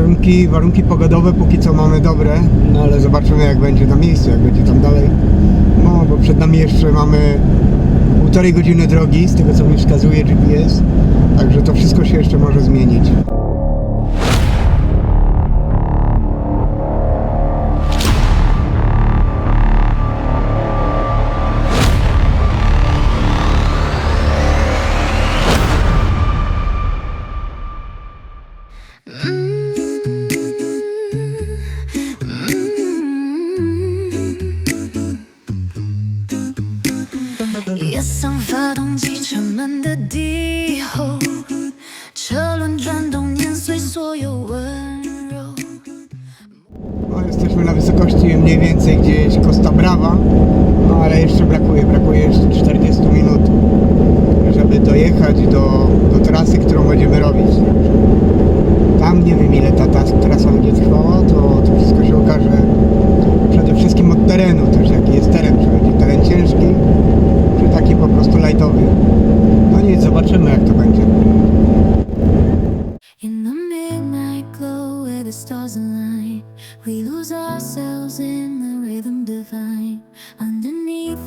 Warunki, warunki pogodowe póki co mamy dobre, no ale zobaczymy jak będzie na miejscu, jak będzie tam dalej. No bo przed nami jeszcze mamy półtorej godziny drogi, z tego co mi wskazuje GPS, także to wszystko się jeszcze może zmienić. 的低吼，车轮转动，碾碎所有温柔。 No, jesteśmy na wysokości mniej więcej gdzieś Costa Brava, no ale jeszcze brakuje, brakuje jeszcze 40 minut, żeby dojechać do, do trasy, którą będziemy robić. Tam nie wiem ile ta, ta trasa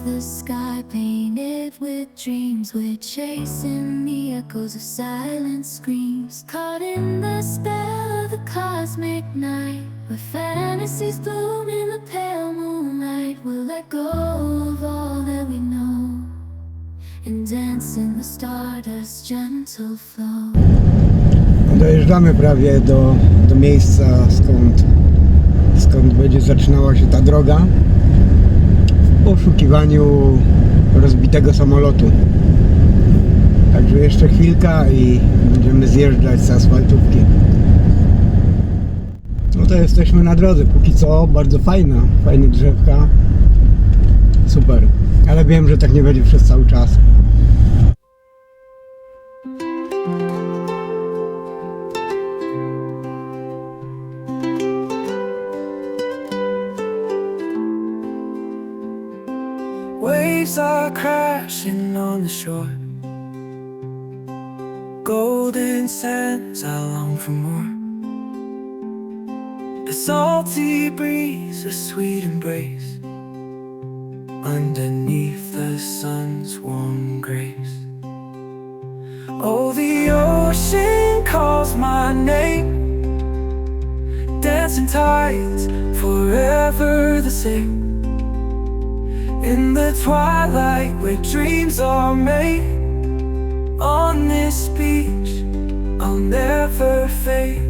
the sky painted with dreams, we're chasing the echoes of silent screams. Caught in the spell of the cosmic night, where fantasies bloom in the pale moonlight. We'll let go of all that we know and dance in the stardust gentle flow. Dojeżdżamy prawie do, do miejsca, skąd, skąd będzie zaczynała się ta droga poszukiwaniu rozbitego samolotu. Także jeszcze chwilka i będziemy zjeżdżać z asfaltówki. No to jesteśmy na drodze. Póki co bardzo fajna, fajne drzewka. Super. Ale wiem, że tak nie będzie przez cały czas. Are crashing on the shore. Golden sands, I long for more. A salty breeze, a sweet embrace. Underneath the sun's warm grace. Oh, the ocean calls my name. Dancing tides, forever the same. In the twilight where dreams are made On this beach I'll never fade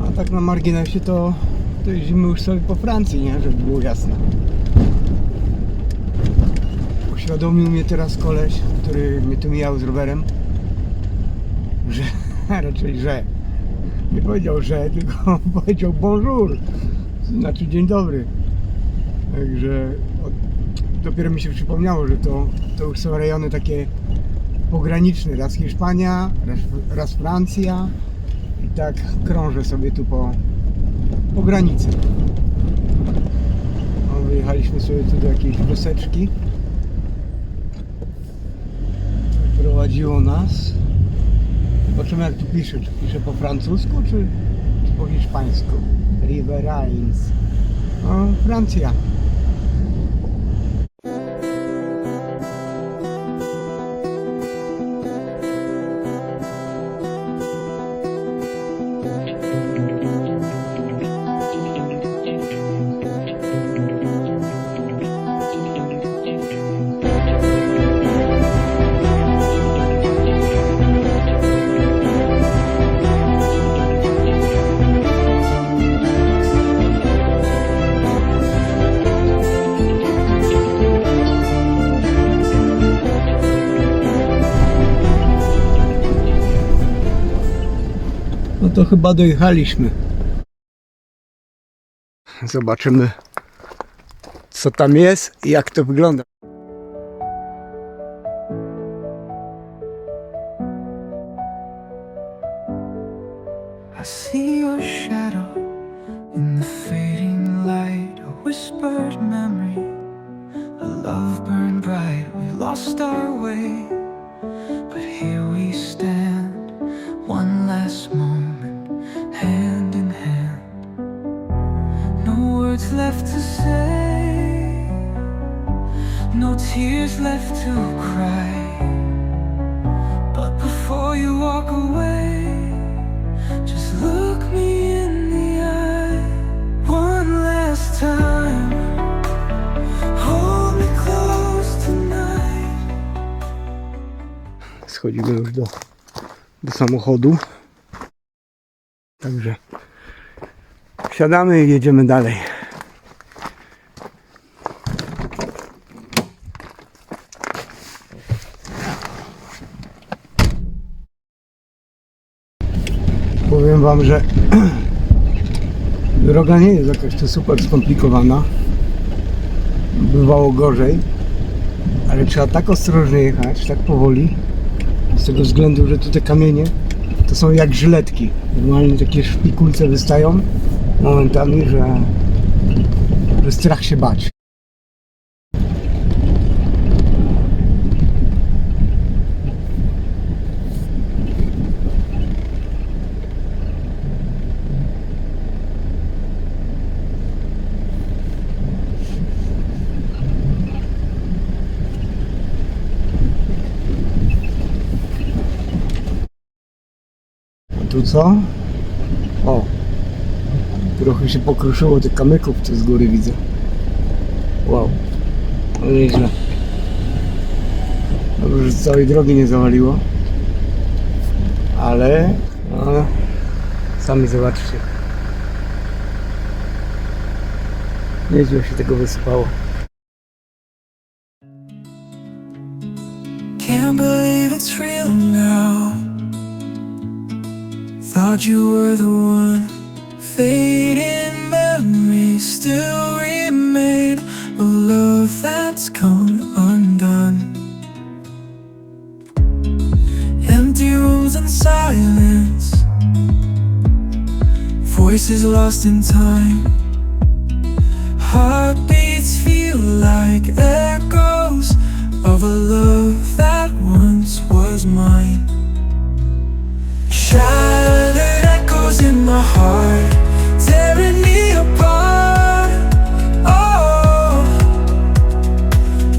A tak na marginesie to, to jeździmy już sobie po Francji, nie? Żeby było jasne. Uświadomił mnie teraz koleś, który mnie tu mijał z rowerem, że raczej że nie powiedział że, tylko powiedział bonjour, znaczy dzień dobry. Także od, dopiero mi się przypomniało, że to, to już są rejony takie pograniczne, raz Hiszpania, raz, raz Francja, i tak krążę sobie tu po, po granicy. No, wyjechaliśmy sobie tu do jakiejś wyseczki. Prowadziło nas. Zobaczymy jak tu pisze. Czy pisze po francusku, czy, czy po hiszpańsku? Riverines. No, Francja. To chyba dojechaliśmy. Zobaczymy, co tam jest i jak to wygląda. I see your shadow in the fading light A whispered memory A love burned bright We lost our way No words left to say. No tears left to cry. But before you walk away Just look me in the eye One last time. Schodzimy już do, do samochodu. Także wsiadamy i jedziemy dalej. Powiem Wam, że droga nie jest jakaś tu super skomplikowana. Bywało gorzej, ale trzeba tak ostrożnie jechać, tak powoli. Z tego względu, że tu te kamienie to są jak żyletki. Normalnie takie szpikulce wystają momentami, że, że strach się bać. Tu co? O! Trochę się pokruszyło tych kamyków, co z góry widzę. Wow. No nieźle. Dobrze, że całej drogi nie zawaliło. Ale... No, sami zobaczcie. Nieźle się tego wysypało. Can't believe it's real now. Thought you were the one. Fading memories still remain. A love that's gone undone. Empty rooms and silence. Voices lost in time. Heartbeats feel like echoes of a love that once was mine. Shattered echoes in my heart, me apart. Oh,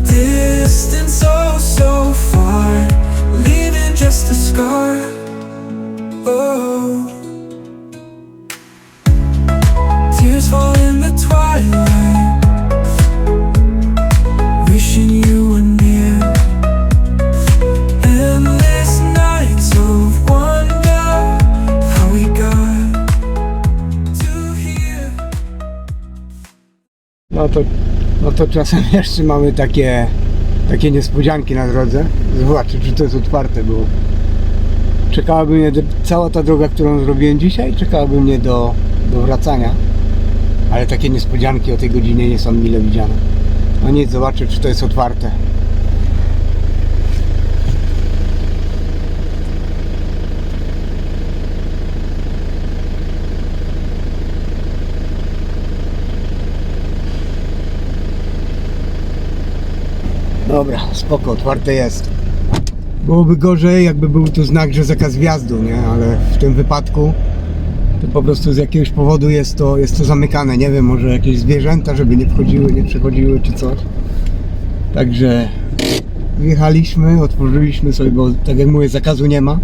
distance oh so far, leaving just a scar. To, no to czasem jeszcze mamy takie, takie niespodzianki na drodze. Zobaczę, czy to jest otwarte, bo czekałaby mnie cała ta droga, którą zrobiłem dzisiaj, czekałaby mnie do, do wracania. Ale takie niespodzianki o tej godzinie nie są mile widziane. No nic, zobaczę, czy to jest otwarte. Dobra, spoko, otwarte jest. Byłoby gorzej, jakby był tu znak, że zakaz wjazdu, nie? Ale w tym wypadku to po prostu z jakiegoś powodu jest to, jest to zamykane. Nie wiem, może jakieś zwierzęta, żeby nie wchodziły, nie przechodziły czy coś. Także wjechaliśmy, otworzyliśmy sobie, bo tak jak mówię, zakazu nie ma,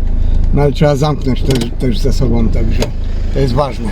no ale trzeba zamknąć też, też ze sobą, także to jest ważne.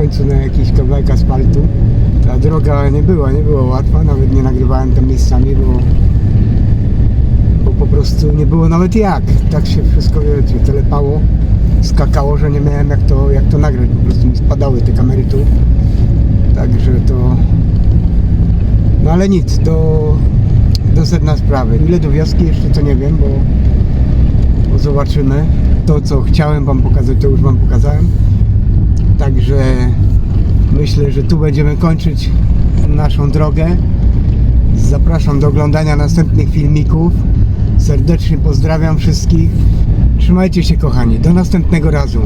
Końcu na jakiś kawałek asfaltu. Ta droga nie była, nie była łatwa, nawet nie nagrywałem tam miejscami, bo, bo po prostu nie było nawet jak. Tak się wszystko, wiecie, telepało, skakało, że nie miałem jak to, jak to nagrać, po prostu mi spadały te kamery tu. Także to... No ale nic, do, do sedna sprawy. Ile do wioski jeszcze to nie wiem, bo zobaczymy. To co chciałem wam pokazać, to już wam pokazałem. Także myślę, że tu będziemy kończyć naszą drogę. Zapraszam do oglądania następnych filmików. Serdecznie pozdrawiam wszystkich. Trzymajcie się kochani. Do następnego razu.